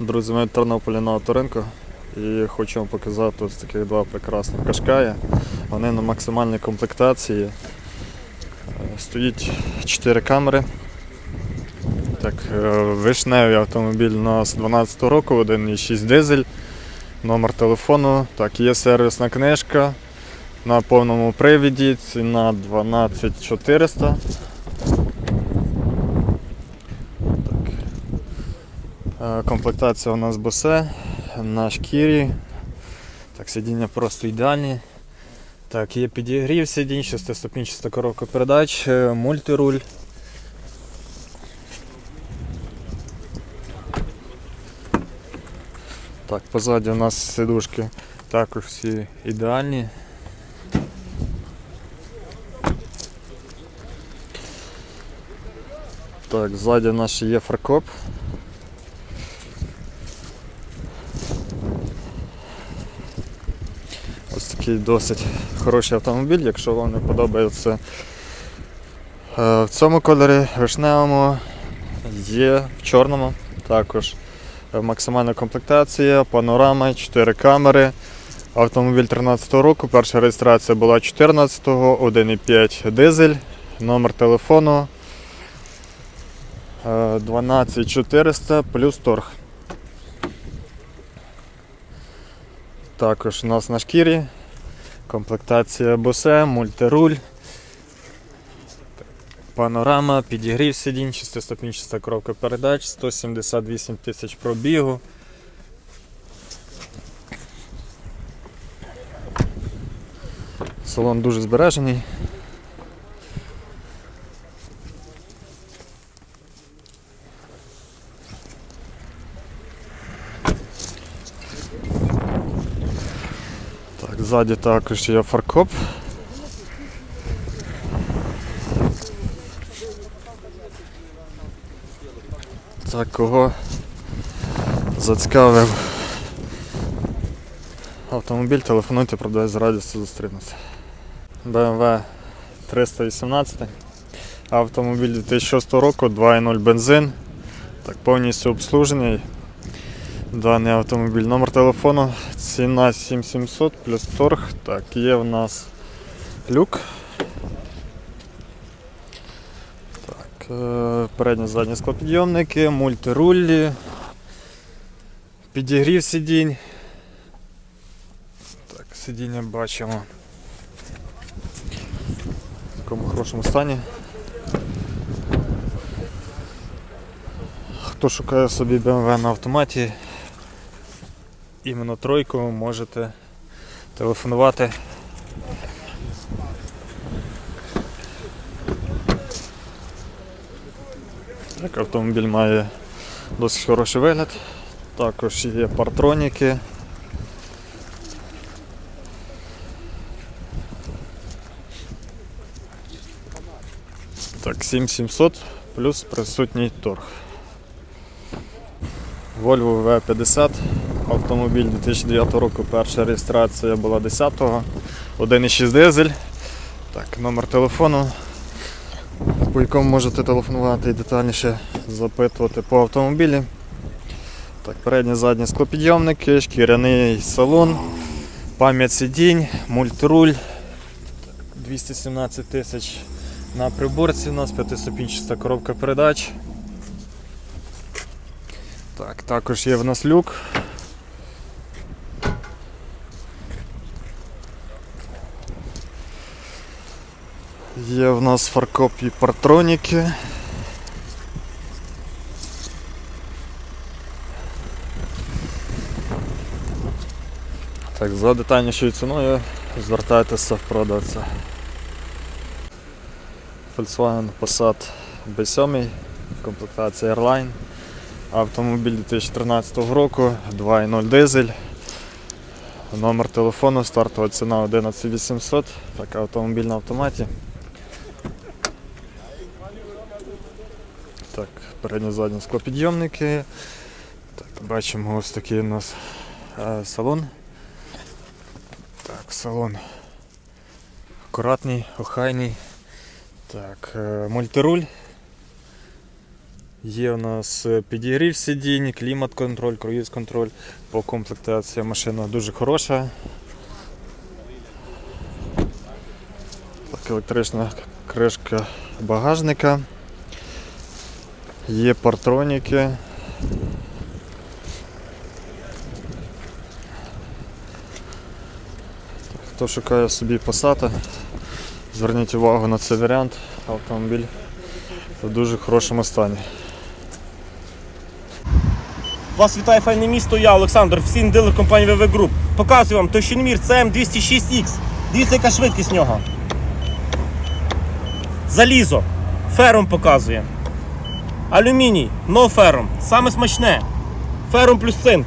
Друзі, ми в Тернополі на авторинку і хочу вам показати ось таких два прекрасних кашкая. Вони на максимальній комплектації. Е, Стоїть 4 камери. Так, е, вишневий автомобіль у нас 12 року, 1,6 дизель. Номер телефону. Так, є сервісна книжка на повному привіді, ціна 12400. Комплектація у нас босе на шкірі. Так, сидіння просто ідеальні. Так, є підігрів сидінь, шестиступінчаста коробка передач, е, мультируль. Так, позаді у нас сидушки також всі ідеальні. Так, ззаді у нас ще є фаркоп. Ось такий досить хороший автомобіль, якщо вам не подобається е, в цьому кольорі, вишневому, є в чорному також. Е, Максимальна комплектація, панорама, 4 камери. Автомобіль 13 року, перша реєстрація була 14-го, 1,5 дизель, номер телефону е, 12400 плюс торг. Також у нас на шкірі. Комплектація босе, мультируль. Панорама, підігрів сидінь, шестиступінчаста коробка передач, 178 тисяч пробігу. Салон дуже збережений. Так, ззаді також є фаркоп. Так, кого зацікавив автомобіль, телефонуйте, продавець з радістю зустрінеться. BMW 318. Автомобіль 2006 року, 2.0 бензин. Так, повністю обслужений. Даний автомобіль. Номер телефону, ціна 7700 плюс торг. Так, є в нас люк. Так, е, передні задні склопідйомники, мультирулі, підігрів сидінь. Так, сидіння бачимо. В такому хорошому стані. Хто шукає собі BMW на автоматі, іменно тройку можете телефонувати. Так, автомобіль має досить хороший вигляд. Також є партроніки. Так, 7700 плюс присутній торг. Volvo V50, автомобіль 2009 року, перша реєстрація була 10-го, 1,6 дизель. Так, номер телефону, по якому можете телефонувати і детальніше запитувати по автомобілі. Так, передні задні склопідйомники, шкіряний салон, пам'ять сидінь, мультруль. 217 тисяч на приборці у нас, п'ятиступінчаста коробка передач. Так, також є в нас люк. Є в нас фаркоп і партроніки. Так, за детальнішою ціною звертайтеся в продавця. Volkswagen Passat B7, комплектація Airline. Автомобіль 2013 року, 2.0 дизель. Номер телефону, стартова ціна 11800. Так, автомобіль на автоматі. Так, передні задні склопідйомники. Так, бачимо ось такий у нас е, салон. Так, салон акуратний, охайний. Так, е, мультируль. Є у нас е, підігрів сидінь, клімат-контроль, круїз-контроль. По комплектації машина дуже хороша. Так, електрична кришка багажника. Є партроніки. Хто шукає собі Passat, зверніть увагу на цей варіант. Автомобіль в дуже хорошому стані. Вас вітає файне місто, я Олександр, офіційний дилер компанії VV Group. Показую вам товщиномір CM206X. Дивіться, яка швидкість нього. Залізо. Ферум показує. Алюміній, но ферум. Саме смачне. Ферум плюс цинк.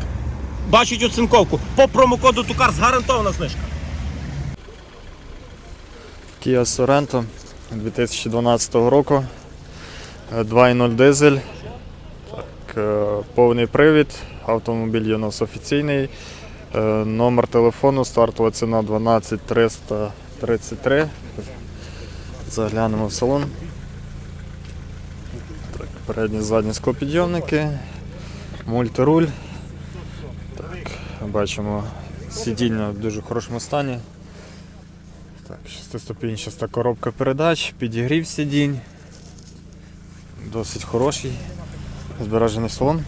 Бачить оцинковку. По промокоду Тукар гарантована знижка. Kia Sorento 2012 року. Е, 2.0 дизель. Так, е, повний привід. Автомобіль є у нас офіційний. Е, Номер телефону, стартова ціна 12333. Заглянемо в салон. Передні задні склопідйомники, мультируль. Так, бачимо сидіння в дуже хорошому стані. Так, шестиступінчаста коробка передач, підігрів сидінь. Досить хороший. Збережений салон.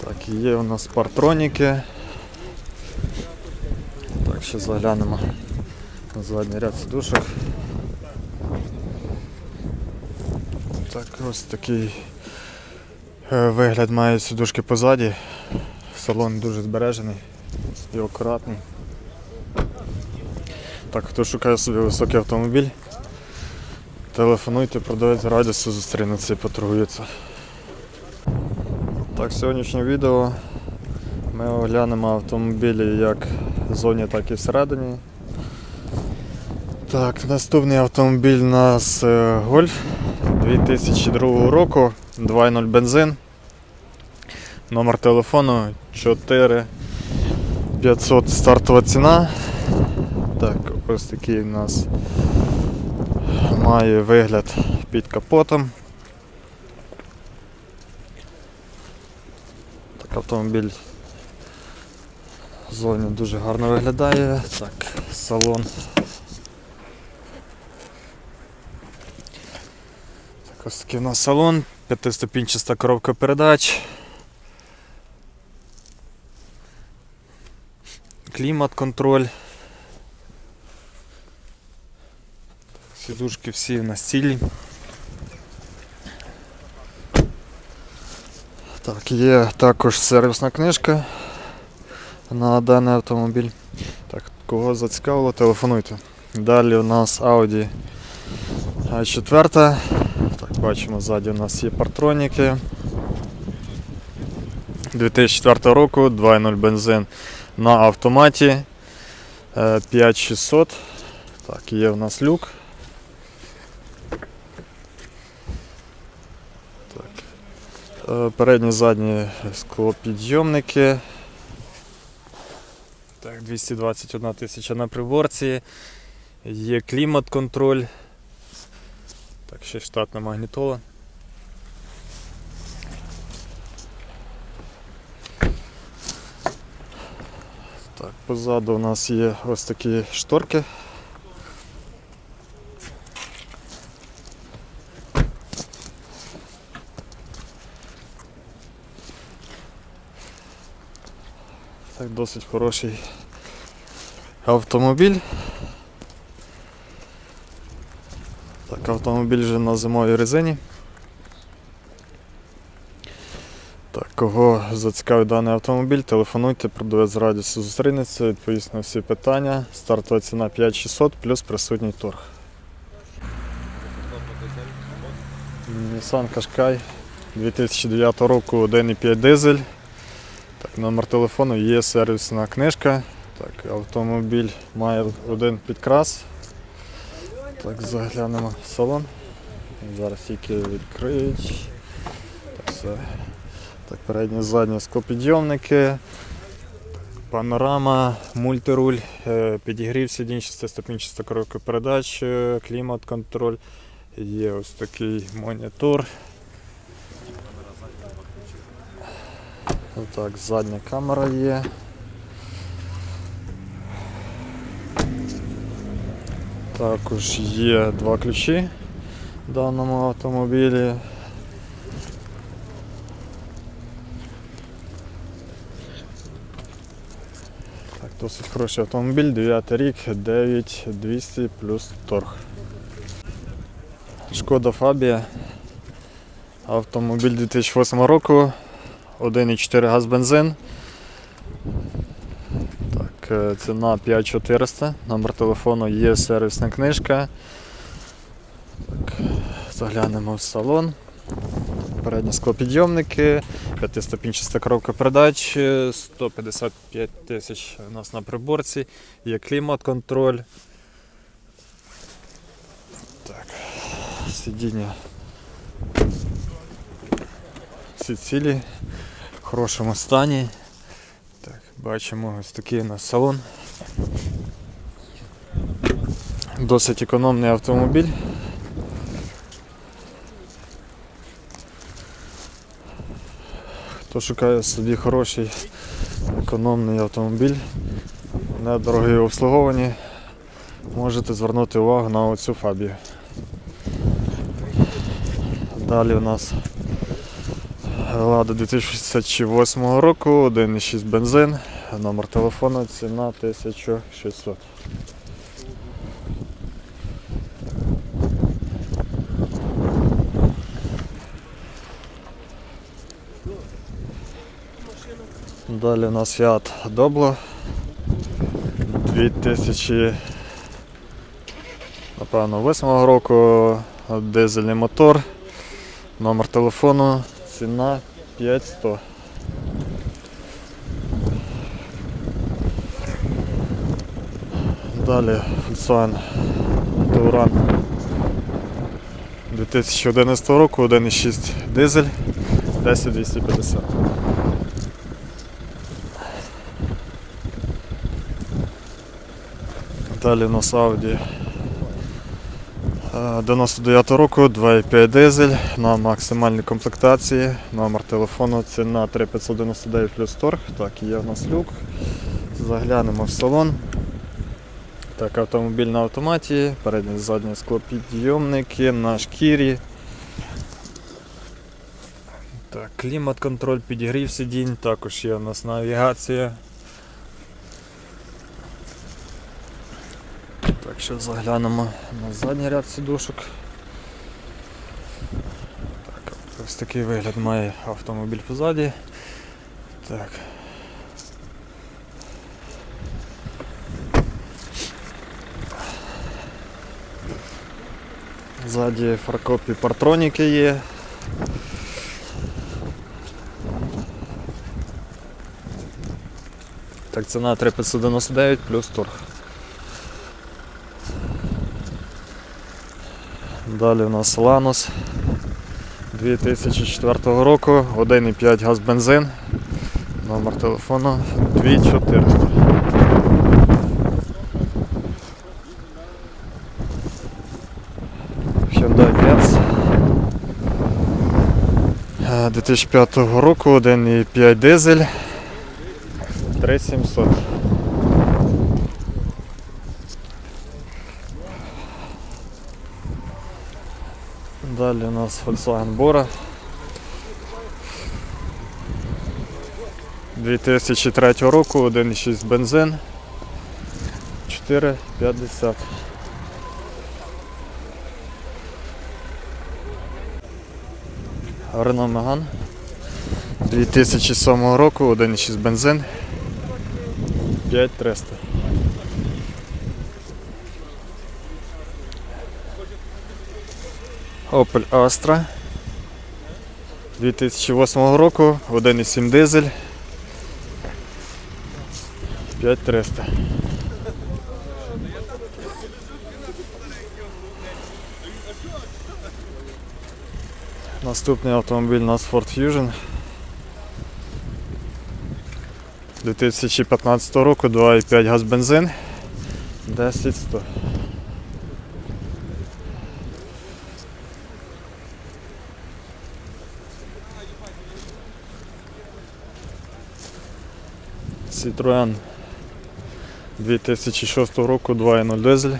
Так, є у нас партроніки. Ще заглянемо на задній ряд сидушок. Так, ось такий Е, Вигляд має сидушки позаді. Салон дуже збережений і акуратний. Так, хто шукає собі високий автомобіль, телефонуйте, продавець радісу зустрінеться і поторгується. Так, сьогоднішнє відео ми оглянемо автомобілі як зоні, так і всередині. Так, наступний автомобіль у нас е, Golf 2002 року, 2.0 бензин. Номер телефону 4500 стартова ціна. Так, ось такий у нас має вигляд під капотом. Так, автомобіль зоні дуже гарно виглядає. Так, салон. Так, ось такий у нас салон, п'ятиступінчаста коробка передач. Клімат-контроль. Сідушки всі на стілі. Так, є також сервісна книжка на даний автомобіль. Так, кого зацікавило, телефонуйте. Далі у нас Audi А4. Так, бачимо, ззаді у нас є партроніки. 2004 року, 2.0 бензин на автоматі. Е, 5600. Так, є у нас люк. Е, Передні задні склопідйомники. Так, 221 тисяча на приборці. Є клімат-контроль. Так, ще штатна магнітола. Так, позаду у нас є ось такі шторки. Так, досить хороший автомобіль. Так, автомобіль вже на зимовій резині. Так, кого зацікавить даний автомобіль, телефонуйте, продавець з радістю зустрінеться, відповість на всі питання. Стартова ціна 5600 плюс присутній торг. Nissan Qashqai 2009 року 1,5 дизель. Так, номер телефону є сервісна книжка. Так, автомобіль має один підкрас. Так, заглянемо в салон. Зараз тільки відкриють. Так, все. Так, передні задні склопідйомники. Панорама, мультируль, е, підігрів сидінь, шестиступінчаста коробка передач, е, клімат-контроль. Є ось такий монітор. Так, задня камера є. Також є два ключі в даному автомобілі. Так, досить хороший автомобіль, 9 рік, 9200 плюс торг. Шкода Фабія. Автомобіль 2008 року, 1,4 газ бензин. Е, ціна 5400, номер телефону є сервісна книжка. Так, заглянемо в салон. Передні склопідйомники, п'ятиступінчаста коробка передач, е, 155 тисяч у нас на приборці, є клімат-контроль. Так, сидіння. Всі цілі, в хорошому стані. Бачимо ось такий у нас салон. Досить економний автомобіль. Хто шукає собі хороший економний автомобіль, недорогі обслуговані, можете звернути увагу на оцю фабію. Далі у нас Лада 2008 року, 1,6 бензин, номер телефону, ціна 1600. Далі у нас Fiat Doblo 2000 напевно 8 року, дизельний мотор, номер телефону, ціна 5100. Далі Volkswagen Touran 2011 року, 1,6 дизель, 10250. Далі у нас Audi 99 року, 2,5 дизель на максимальній комплектації. Номер телефону ціна 3599 плюс торг. Так, є у нас люк. Заглянемо в салон. Так, автомобіль на автоматі, передні задні склопідйомники на шкірі. Так, клімат-контроль, підігрів сидінь, також є у нас навігація. Так, що заглянемо на задній ряд сідушок. Так, ось такий вигляд має автомобіль позаді. Так. Ззаді фаркопі партроніки є. Так, ціна 3599 плюс торг. Далі у нас Ланос 2004 року, 1,5 газ бензин. Номер телефону 2400. Hyundai Getz. Е, 2005 року, 1,5 дизель. 3700. Далі у нас Volkswagen Bora. 2003 року, 1,6 бензин. 4,50. Renault Megane 2007 року, 1,6 бензин. 5300. Opel Astra 2008 року, 1,7 дизель. 5300. Наступний автомобіль у нас Ford Fusion 2015 року 2,5 газ бензин. 10 100. Citroen 2006 року 2.0 дизель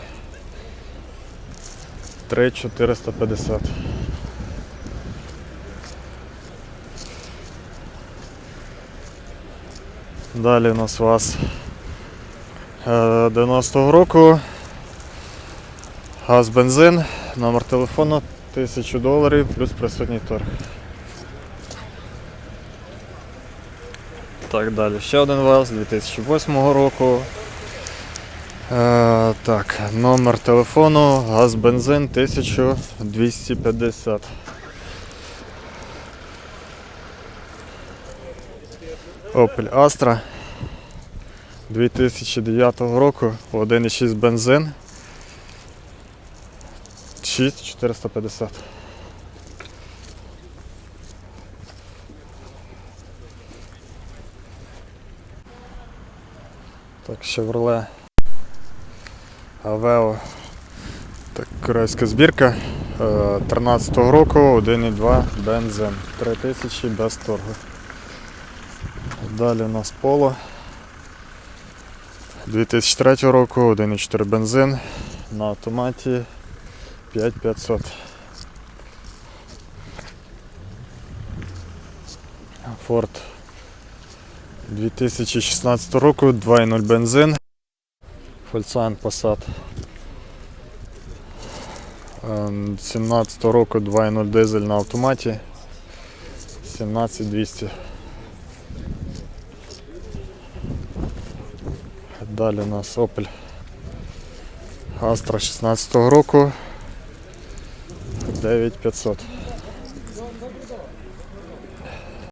3450. Далі у нас ВАЗ е, 90-го року. Газ бензин, номер телефону 1000 доларів плюс присутній торг. Так далі. Ще один ВАЗ 2008 року. Е, так, номер телефону, газ бензин 1250. Opel Astra 2009 року, 1,6 бензин. 6450. Так, Chevrolet Aveo. Так, корейська збірка. е, 13-го року 1,2 бензин. 3000 без торгу. Далі у нас Polo. 2003 року 1,4 бензин. На автоматі 5500. Ford 2016 року 2,0 бензин. Volkswagen Passat. Ем, 17 року 2,0 дизель на автоматі. 17200. Далі у нас Opel Astra 16 року 9500.